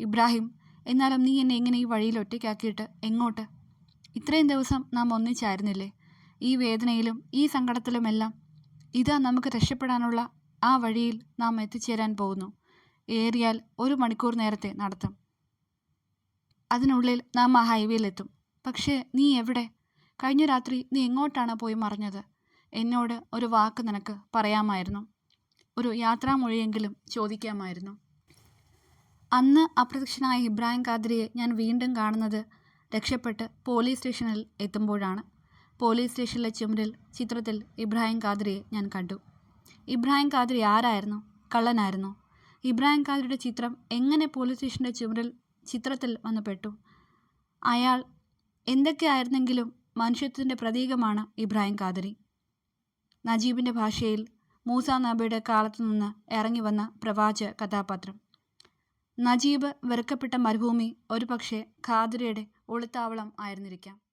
ഇബ്രാഹിം എന്നാലും നീ എന്നെ എങ്ങനെ ഈ വഴിയിൽ ഒറ്റയ്ക്കാക്കിയിട്ട് എങ്ങോട്ട്? ഇത്രയും ദിവസം നാം ഒന്നിച്ചായിരുന്നില്ലേ? ഈ വേദനയിലും ഈ സങ്കടത്തിലുമെല്ലാം ഇതാ നമുക്ക് രക്ഷപ്പെടാനുള്ള ആ വഴിയിൽ നാം എത്തിച്ചേരാൻ പോകുന്നു. ഏറിയാൽ ഒരു മണിക്കൂർ നേരത്തെ നടത്തും. അതിനുള്ളിൽ നാം ആ ഹൈവേയിലെത്തും. പക്ഷേ നീ എവിടെ? കഴിഞ്ഞ രാത്രി നീ എങ്ങോട്ടാണ് പോയി മറിഞ്ഞത്? എന്നോട് ഒരു വാക്ക് നിനക്ക് പറയാമായിരുന്നു. ഒരു യാത്രാമൊഴിയെങ്കിലും ചോദിക്കാമായിരുന്നു. അന്ന് അപ്രത്യക്ഷനായ ഇബ്രാഹിം ഖാദ്രിയെ ഞാൻ വീണ്ടും കാണുന്നത് രക്ഷപ്പെട്ട് പോലീസ് സ്റ്റേഷനിൽ എത്തുമ്പോഴാണ്. പോലീസ് സ്റ്റേഷനിലെ ചുമരിൽ ചിത്രത്തിൽ ഇബ്രാഹിം ഖാദ്രിയെ ഞാൻ കണ്ടു. ഇബ്രാഹിം ഖാദ്രി ആരായിരുന്നു? കള്ളനായിരുന്നു. ഇബ്രാഹിം ഖാദ്രിയുടെ ചിത്രം എങ്ങനെ പോലീസ് സ്റ്റേഷന്റെ ചുമരിൽ ചിത്രത്തിൽ വന്ന് പെട്ടു അയാൾ എന്തൊക്കെയായിരുന്നെങ്കിലും മനുഷ്യത്വത്തിന്റെ പ്രതീകമാണ് ഇബ്രാഹിം ഖാദരി. നജീബിന്റെ ഭാഷയിൽ മൂസ നബിയുടെ കാലത്തു നിന്ന് ഇറങ്ങി വന്ന പ്രവാച കഥാപാത്രം. നജീബ് വെറുക്കപ്പെട്ട മരുഭൂമി ഒരുപക്ഷെ ഖാദരിയുടെ ഒളിത്താവളം ആയിരുന്നിരിക്കാം.